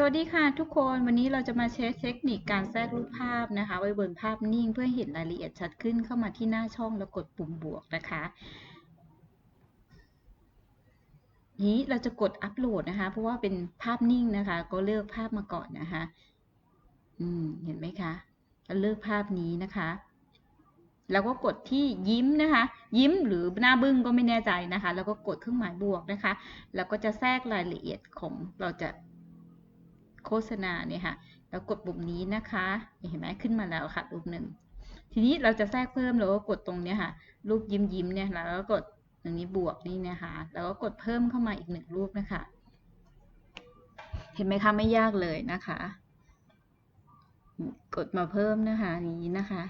สวัสดีค่ะทุกคนวันนี้เราจะมาเช็คเทคนิคการแทรกรูปภาพนะคะ ไว้บนภาพนิ่งเพื่อเห็นรายละเอียดชัดขึ้นเข้ามาที่หน้าช่องแล้วกดปุ่มบวกนะคะ นี้เราจะกดอัปโหลดนะคะ เพราะว่าเป็นภาพนิ่งนะคะ ก็เลือกภาพมาก่อนนะคะ อืมเห็นไหมคะก็เลือกภาพนี้นะคะแล้วก็กดที่ยิ้มนะคะ ยิ้มหรือหน้าบึ้งก็ไม่แน่ใจนะคะ แล้วก็กดเครื่องหมายบวกนะคะ แล้วก็จะแทรกรายละเอียดของเราจะ โฆษณาเนี่ยค่ะ แล้วกดปุ่มนี้นะคะ เห็นไหมขึ้นมาแล้วค่ะ รูปหนึ่ง ทีนี้เราจะแทรกเพิ่มเราก็กดตรงเนี้ยค่ะ รูปยิ้มยิ้มเนี่ยแล้วก็กดตรงนี้บวกนี่นะคะแล้วก็กดเพิ่มเข้ามาอีกหนึ่งรูปนะคะ เห็นไหมคะไม่ยากเลยนะคะ กดมาเพิ่มนะคะนี้นะคะ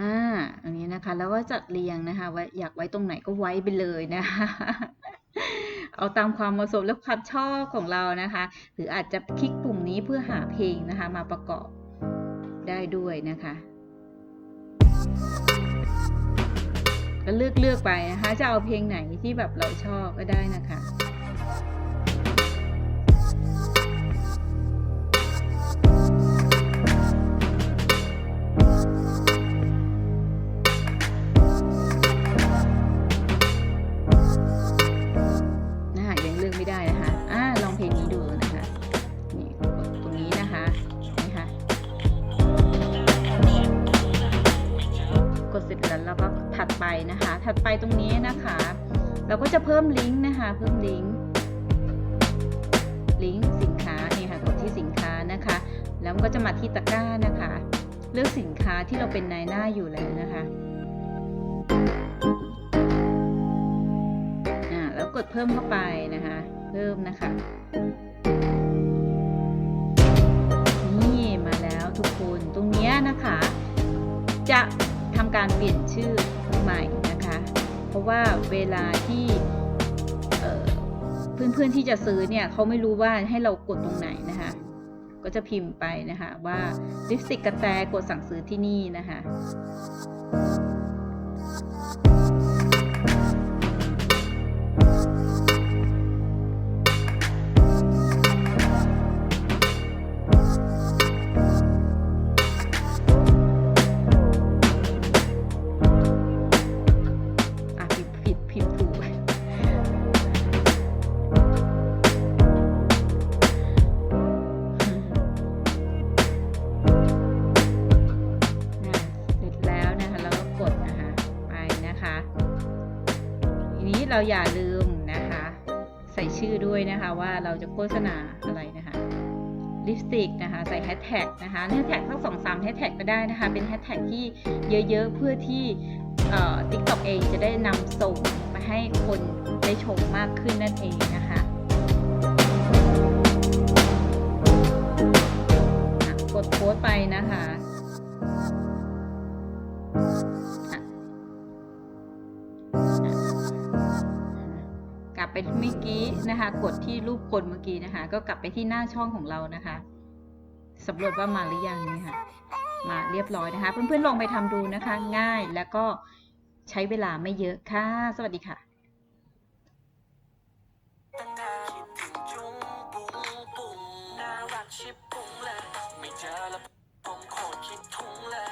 อ่าอันนี้นะคะ แล้วก็จัดเรียงนะคะไว้อยากไว้ตรงไหนก็ไว้ไปเลยนะคะ เอาตามความเหมาะสมและความชอบของเรานะคะ หรืออาจจะคลิกปุ่มนี้เพื่อหาเพลงนะคะมาประกอบได้ด้วยนะคะก็เลือกเลือกไปนะคะ จะเอาเพลงไหนที่แบบเราชอบก็ได้นะคะ ถัดไปตรงนี้นะคะ เราก็จะเพิ่มลิงก์นะคะ เพิ่มลิงก์ลิงก์สินค้านี่ค่ะกดที่สินค้านะคะ แล้วมันก็จะมาที่ตะกร้านะคะ เลือกสินค้าที่เราเป็นนายหน้าอยู่แล้วนะคะอ่าแล้วกดเพิ่มเข้าไปนะคะ เพิ่มนะคะนี่มาแล้วทุกคนตรงนี้นะคะ จะทำการเปลี่ยนชื่อใหม่นะ เพราะว่าเวลาที่เพื่อนๆที่จะซื้อเนี่ยเขาไม่รู้ว่าให้เรากดตรงไหนนะคะ ก็จะพิมพ์ไปนะคะว่าลิปสติกกระแตกดสั่งซื้อที่นี่นะคะอะ เราอย่าลืมนะคะ ใส่ชื่อด้วยนะคะว่าเราจะโฆษณาอะไรนะคะลิปสติกนะคะใส่แฮชแท็กนะคะแฮชแท็กทั้งสองสามแฮชแท็กก็ได้นะคะ เป็นแฮชแท็กที่เยอะๆ เพื่อที่เอ่อ TikTok เองจะได้นำส่งมาให้คนได้ชมมากขึ้นนั่นเองนะคะกดโพสต์ไปนะคะ ไปเมื่อกี้นะคะ กดที่รูปคนเมื่อกี้นะคะ ก็กลับไปที่หน้าช่องของเรานะคะสำรวจว่ามาหรือยังนี่ค่ะ มาเรียบร้อยนะคะ เพื่อนๆลองไปทำดูนะคะ ง่ายแล้วก็ใช้เวลาไม่เยอะค่ะ สวัสดีค่ะตั้งนานคิดถึงจุ้งปุ้งปุ้งน่ารักชิบปุ้งเลยไม่เจอแล้วผมโคตรคิดทุ้งเลย